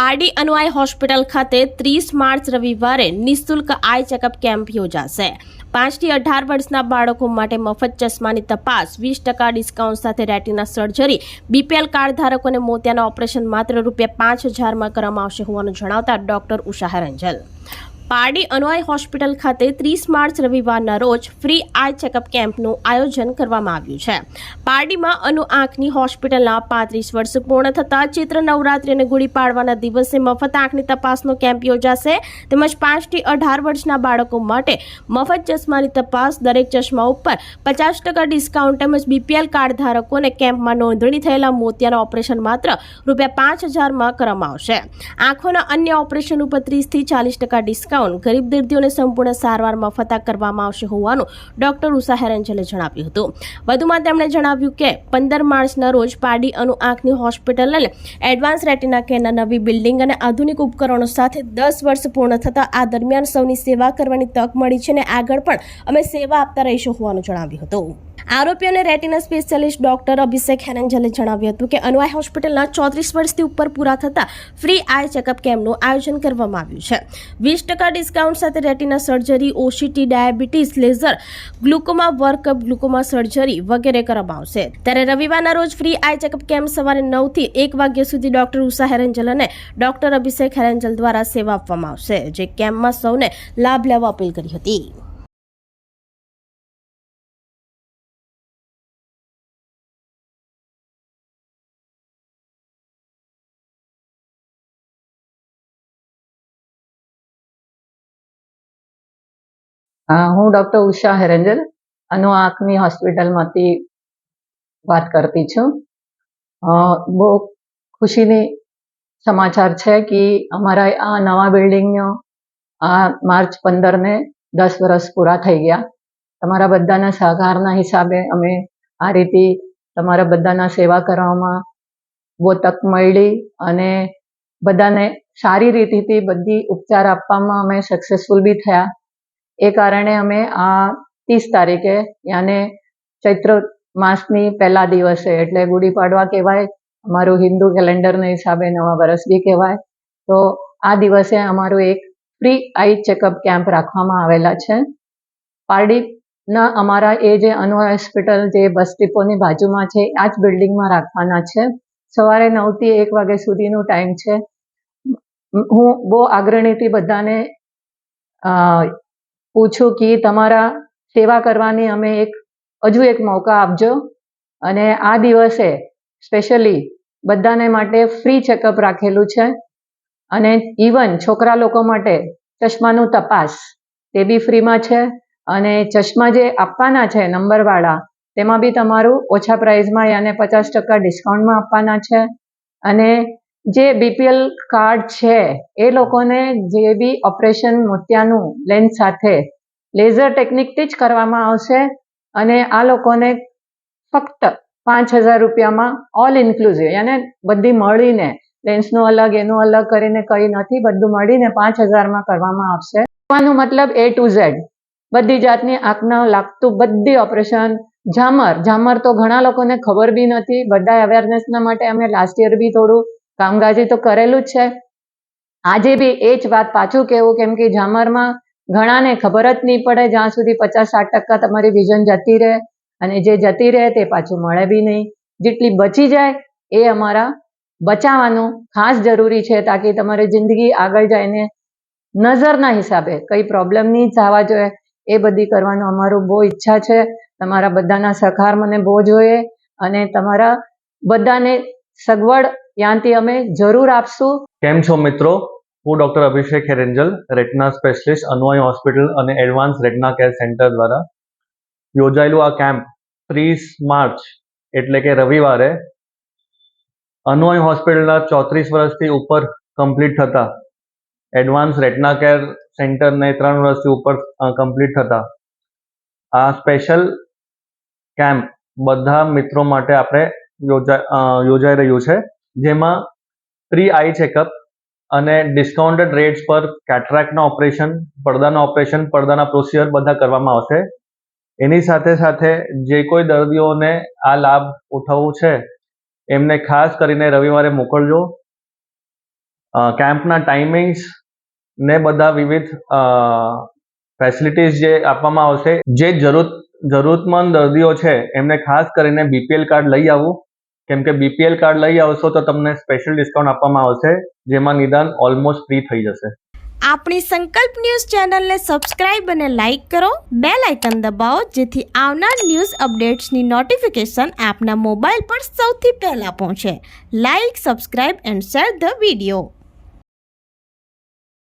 Pardi અનવાઈ hospital ખાતે ત્રીસ March રવિવારે નિઃશુલ્ક આઈ ચેકઅપ કેમ્પ યોજાશે. પાંચથી અઢાર વર્ષના બાળકો માટે મફત ચશ્માની તપાસ, વીસ ટકા ડિસ્કાઉન્ટ સાથે રેટિના સર્જરી, બીપીએલ કાર્ડ ધારકોને મોતિયાના ઓપરેશન માત્ર રૂપિયા પાંચ હજારમાં કરવામાં આવશે હોવાનું જણાવતા ડોક્ટર ઉષા હરંજલ. પારડી અનવાઈ હોસ્પિટલ ખાતે ત્રીસ માર્ચ રવિવારના રોજ ફ્રી આઈ ચેકઅપ કેમ્પનું આયોજન કરવામાં આવ્યું છે. પારડીમાં અનુ આંખની હોસ્પિટલના પાંત્રીસ વર્ષ પૂર્ણ થતા ચૈત્ર નવરાત્રી અને ગુડી પાડવાના દિવસે મફત આંખની તપાસનો કેમ્પ યોજાશે. તેમજ પાંચથી અઢાર વર્ષના બાળકો માટે મફત ચશ્માની તપાસ દરેક ચશ્મા ઉપર પચાસ ટકા ડિસ્કાઉન્ટ તેમજ બીપીએલ કાર્ડ ધારકોને કેમ્પમાં નોંધણી થયેલા મોતિયાના ઓપરેશન માત્ર રૂપિયા પાંચ હજારમાં કરવામાં આવશે. આંખોના અન્ય ઓપરેશન ઉપર ત્રીસથી ચાલીસ ટકા ડિસ્કાઉન્ટ ગરીબ દર્દીઓને સંપૂર્ણ સારવાર મફત કરવામાં આવશે હોવાનું ડોક્ટર ઉષા હેરંજલે જણાવ્યું હતું. વધુમાં તેમણે જણાવ્યું કે, પંદર માર્ચના રોજ પાડી અનુ આંખની હોસ્પિટલ અને એડવાન્સ રેટિના કેરના નવી બિલ્ડિંગ અને આધુનિક ઉપકરણો સાથે દસ વર્ષ પૂર્ણ થતાં આ દરમિયાન સૌની સેવા કરવાની તક મળી છે અને આગળ પણ અમે સેવા આપતા રહીશું હોવાનું જણાવ્યું હતું. આરોપી અને રેટિના સ્પેશિયાલિસ્ટ ડોક્ટર અભિષેક હેરંજલે જણાવ્યું હતું કે અનવાય હોસ્પિટલના ચોત્રીસ વર્ષથી ઉપર પૂરા થતા ફ્રી આઈ ચેકઅપ કેમ્પનું આયોજન કરવામાં આવ્યું છે. વીસ ટકા ડિસ્કાઉન્ટ સાથે retina surgery OCT diabetes, laser, glaucoma workup glaucoma surgery વગેરે કરવામાં આવશે. ત્યારે રવિવારના રોજ ફ્રી આઈ ચેકઅપ કેમ્પ સવારે નવથી એક વાગ્યા સુધી ડોક્ટર ઉષા હેરંજલ અને ડોક્ટર અભિષેક હેરંજલ દ્વારા સેવા આપવામાં આવશે, જે કેમ્પમાં સૌને લાભ લેવા અપીલ કરી હતી. હું ડૉક્ટર ઉષા હેરેન્જલ અનુ આંખની હોસ્પિટલમાંથી વાત કરતી છું. બહુ ખુશીની સમાચાર છે કે અમારા આ નવા બિલ્ડિંગનો આ માર્ચ પંદરને દસ વર્ષ પૂરા થઈ ગયા. તમારા બધાના સહકારના હિસાબે અમે આ રીતે તમારા બધાના સેવા કરવામાં બહુ તક મળી અને બધાને સારી રીતેથી બધી ઉપચાર આપવામાં અમે સક્સેસફુલ બી થયા. એ કારણે અમે આ ત્રીસ તારીખે યાને ચૈત્ર માસની પહેલા દિવસે, એટલે ગુડી પાડવા કહેવાય, અમારું હિન્દુ કેલેન્ડરના હિસાબે નવા વર્ષ બી કહેવાય. તો આ દિવસે અમારું એક ફ્રી આઈ ચેકઅપ કેમ્પ રાખવામાં આવેલા છે. પારડીના અમારા એ જે અનુ હોસ્પિટલ, જે બસ ડિપોની બાજુમાં છે, આ જ બિલ્ડિંગમાં રાખવાના છે. સવારે નવથી એક વાગ્યા સુધીનો ટાઈમ છે. હું બહુ આગ્રણીથી બધાને પૂછું કે તમારા સેવા કરવાની અમે એક, હજુ એક મોકા આપજો. અને આ દિવસે સ્પેશિયલી બધાને માટે ફ્રી ચેકઅપ રાખેલું છે. અને ઇવન છોકરા લોકો માટે ચશ્માનું તપાસ તે બી ફ્રીમાં છે. અને ચશ્મા જે આપવાના છે નંબરવાળા, તેમાં બી તમારું ઓછા પ્રાઇઝમાં યાને પચાસ ટકા ડિસ્કાઉન્ટમાં આપવાના છે. અને જે બીપીએલ કાર્ડ છે, એ લોકોને જે બી ઓપરેશન મોતિયાનું લેન્સ સાથે લેઝર ટેકનિકથી જ કરવામાં આવશે અને આ લોકોને ફક્ત પાંચ હજાર રૂપિયામાં ઓલ ઇન્ક્લુઝિવ યાને બધી મળીને લેન્સનું અલગ, એનું અલગ કરીને કંઈ નથી, બધું મળીને પાંચ હજારમાં કરવામાં આવશે. કહેવાનો મતલબ એ ટુ ઝેડ બધી જાતની આંખના લાગતું બધી ઓપરેશન ઝામર ઝામર તો ઘણા લોકોને ખબર બી નથી. બધા અવેરનેસના માટે અમે લાસ્ટ યર બી થોડું કામકાજી તો કરેલું જ છે. આજે બી એ જ વાત પાછું કહેવું, કેમ કે ઝામરમાં ઘણાને ખબર જ નહીં પડે, જ્યાં સુધી પચાસ સાઠ ટકા તમારી વિઝન જતી રહે અને જે જતી રહે તે પાછું મળે બી નહીં. જેટલી બચી જાય એ અમારા બચાવવાનું ખાસ જરૂરી છે, તાકી તમારી જિંદગી આગળ જઈને નજરના હિસાબે કંઈ પ્રોબ્લેમ નહીં થવા જોઈએ. એ બધી કરવાનું અમારું બહુ ઈચ્છા છે. તમારા બધાના સહકાર મને બહુ જોઈએ અને તમારા બધાને સગવડ ત્યાંથી અમે જરૂર આપશું. કેમ છો મિત્રો? હું doctor Abhishek Harenjal, retina specialist, Anuvai hospital અને એડવાન્સ રેટના કેર સેન્ટર દ્વારા યોજાયેલું આ કેમ્પ ત્રીસ માર્ચ, એટલે કે રવિવારે અનવાઈ હોસ્પિટલના ચોત્રીસ વર્ષથી ઉપર કમ્પ્લીટ થતા, એડવાન્સ રેટના કેર સેન્ટરને ત્રણ વર્ષથી ઉપર કમ્પ્લીટ થતા. આ સ્પેશિયલ કેમ્પ બધા મિત્રો માટે આપણે યોજાઈ રહ્યું છે. જેમાં ફ્રી આઈ ચેકઅપ અને ડિસ્કાઉન્ટેડ રેટ્સ પર કેટરેક્ટના ઓપરેશન પડદાના ઓપરેશન પડદાના પ્રોસિજર બધા કરવામાં આવશે. એની સાથે સાથે જે કોઈ દર્દીઓને આ લાભ ઉઠાવવું છે, એમને ખાસ કરીને રવિવારે મોકલજો. કેમ્પના ટાઈમિંગ્સ ને બધા વિવિધ ફેસિલિટીઝ જે આપવામાં આવશે. જે જરૂર, જરૂરતમંદ દર્દીઓ છે, એમને ખાસ કરીને બીપીએલ કાર્ડ લઈ આવવું કેમ કે બીપીએલ કાર્ડ લઈ આવશો તો તમને સ્પેશિયલ ડિસ્કાઉન્ટ આપવામાં આવશે, જેમાં નિદાન ઓલમોસ્ટ ફ્રી થઈ જશે. આપણી સંકલ્પ ન્યૂઝ ચેનલને સબસ્ક્રાઇબ અને લાઇક કરો બે લાઇકન દબાવો, જેથી આવનાર ન્યૂઝ અપડેટ્સની નોટિફિકેશન આપના મોબાઈલ પર સૌથી પહેલા પહોંચે. Like subscribe and share the video